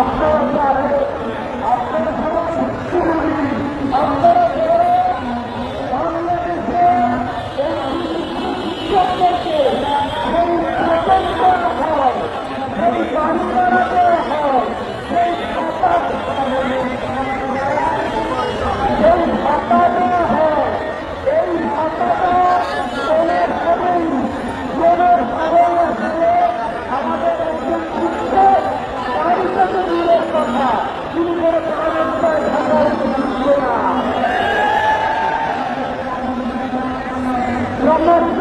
আপনার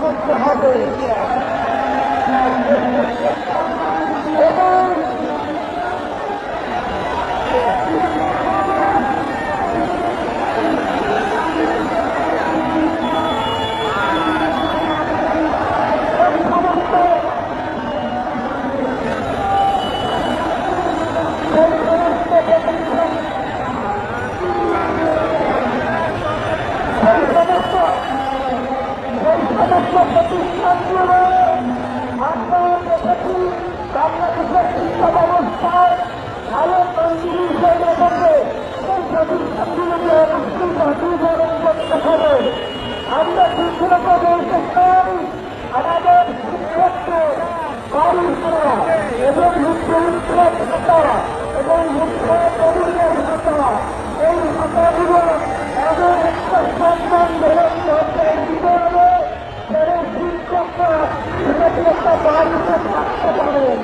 করতে হবে। বাংলাদেশের শিক্ষা ব্যবস্থায় ভালো কন্ট্রিবিউশন রেখেছে সেই প্রতিষ্ঠানগুলোকে অবশ্যই আমরা শিক্ষক বলতে চাই আমাদের শিক্ষককে কারিগরা এবং মুখ্যমন্ত্রী এবং মুখ্যমন্ত্রীর প্রত্যেকটা বাড়িতে থাকতে পারেন